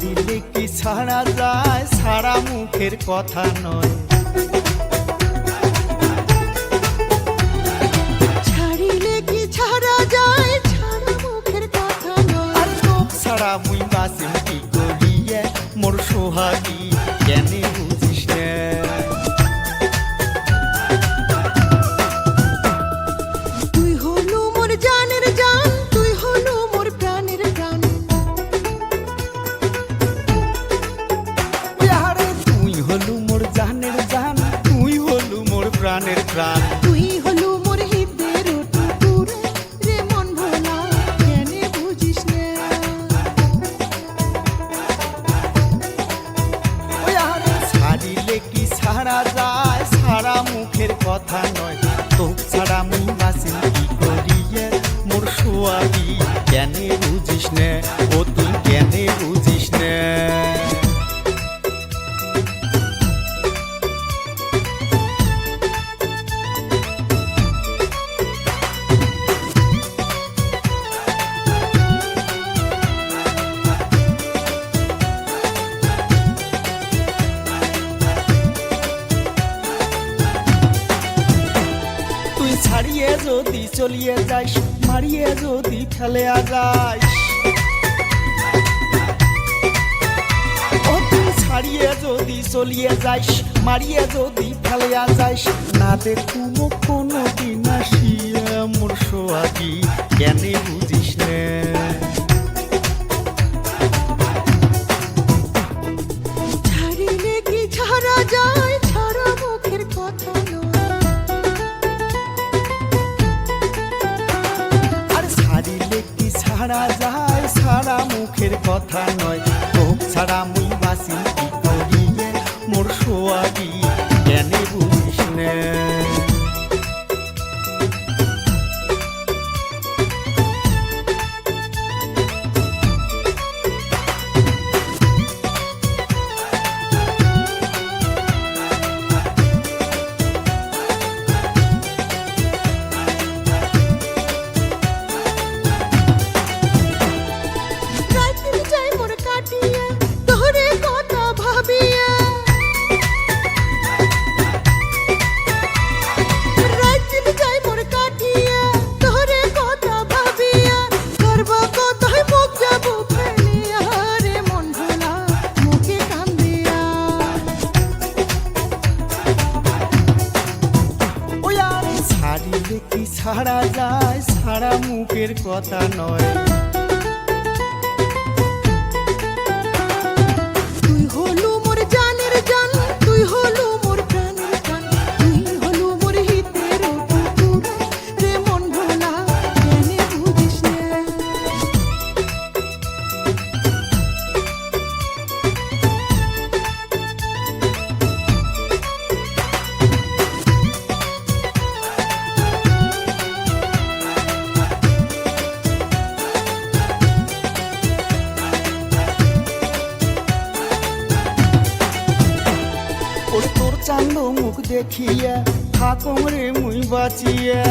ছাড়া যায় ছাড়া মুখের কথা নয়। ছাড়িলে কি ছাড়া যায় ছাড়া মুখের কথা নয়। আর ছাড়া মুই বাসিম কি করিয়ে মোর সোহাগী প্রাণ। তুই হলো মোর হৃদের টুকুর রে মন ভোলা কেনে বুঝিস না? ছাড়িলে কি ছাড়া যায়? ছাড়া মুখের কথা নয়। তোক ছাড়া মুই বাসিম কি করিয়ে? মোর সোয়াগী কেনে বুঝিস নে? ও তুই কেনে বুঝিস ছাড়িয়ে যদি চলিয়ে যাইস, মারিয়ে যদি ফেলে যাইস ছাড়িয়ে যদি চলিয়ে যাইস, মারিয়ে যদি ফেলিয়া যাইস না দেখুম কোনো দিন আসিয়া মোর সোয়াদি কেন বুঝিস নে? ছাড়া যায় সারা মুখের কথা নয়। তোক ছাড়া মুই বাসি মোর মোর সোয়াগী। ছাড়া যায় ছাড়া মুখের কথা নয়। চান্দ মুখ দেখিয়া, থাকম রে মুই বাঁচিয়া।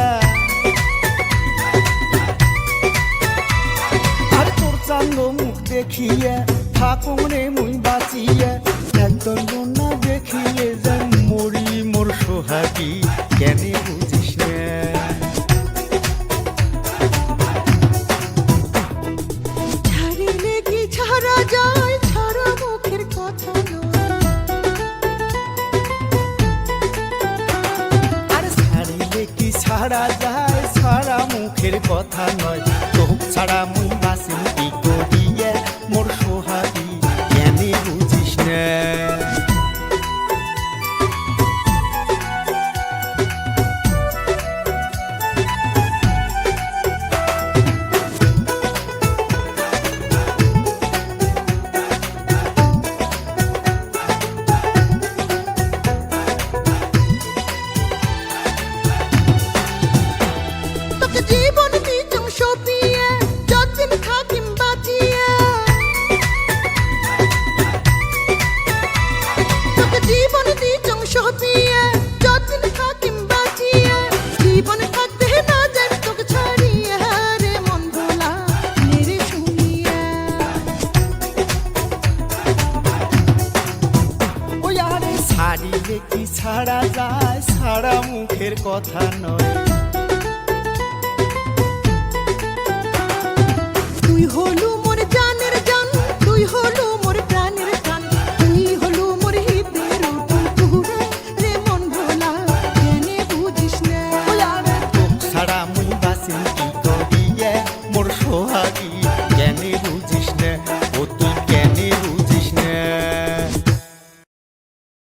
আর তোর চান্দ মুখ দেখিয়া, থাকম রে মুই বাঁচিয়া। একদম না দেখিয়ে যান মরি মোর সোহাগী, কেন বুঝিস ছাড়া যায়, ছাড়া মুখের কথা নয়। তোক ছাড়া মুই বাসিম কি মোর সোহাগি, কেনে বুঝিস না? কি ছাড়া যায়? ছাড়া মুখের কথা নয়।